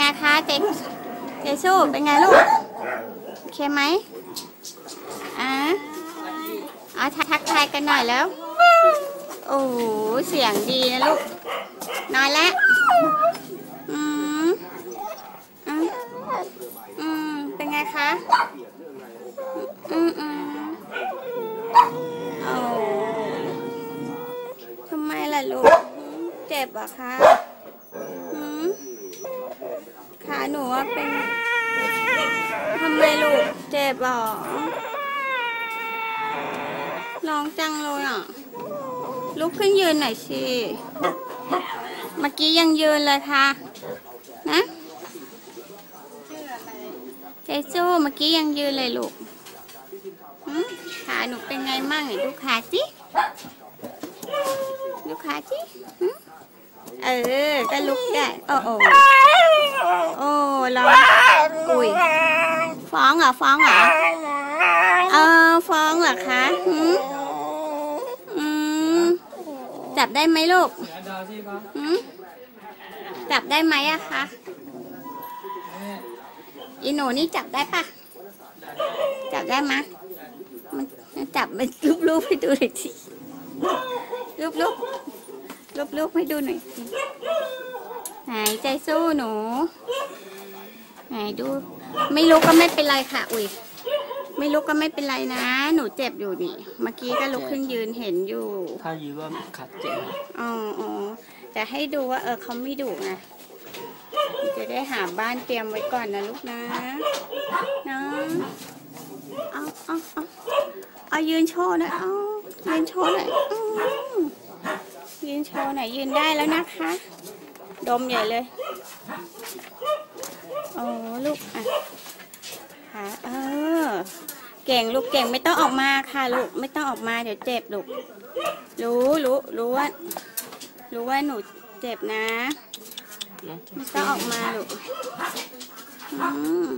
ไงคะเจเจสู้เป็นไงลูกโอเคไหมอะเอาทักทายกันหน่อยแล้ว โอ้โเสียงดีนะลูกนอนแล้วอืมอืมอืมเป็นไงคะอืมอืมโอ้ทำไมล่ะลูก เจ็บอะคะอืม หนูว่าเป็นทำไมลูกเจ็บหรอร้องจังเลยอะ ลุกขึ้นยืนหน่อยสิเมื่อกี้ยังยืนเลยค่ะ นะเจสู้เมื่อกี้ยังยืนเลยลูกขาหนูเป็นไงมั่งไหนดูขาจิดูขาจิเออ ก็ลุกได้ โอ้โอ้ โอ้ร้องอุ้ยฟ้องเหรอฟ้องเหรอเออฟ้องเหรอคะหืมอืมจับได้ไหมลูกหืมจับได้ไหมอะคะอีหนูนี่จับได้ปะจับได้มะมันมันจับมันรูปรูปให้ดูหน่อยสิรูปรูปรูปรูปให้ดูหน่อยสิ ไหนใจสู้หนู ไหนดู ไม่ลุกก็ไม่เป็นไรค่ะ อุ้ยไม่ลุกก็ไม่เป็นไรนะ หนูเจ็บอยู่นี่ เมื่อกี้ก็ลุกขึ้นยืนเห็นอยู่ ถ้ายืนว่าขัดเจ็บอ๋ออ๋อแต่ให้ดูว่าเออเขาไม่ดุนะจะได้หาบ้านเตรียมไว้ก่อนนะลูกนะนะเอาเอาเอาเอายืนโชว์หนะเอายืนโชว์หน่อยอืมยืนโชว์หน่อยยืนได้แล้วนะคะ ดมใหญ่เลยโอ้ลูกอะหาเออ เก่งลูกเก่งไม่ต้องออกมาค่ะลูกไม่ต้องออกมาเดี๋ยวเจ็บลูก รู้รู้รู้ว่า รู้ว่าหนูเจ็บนะเนาะไม่ต้องออกมาลูกอืม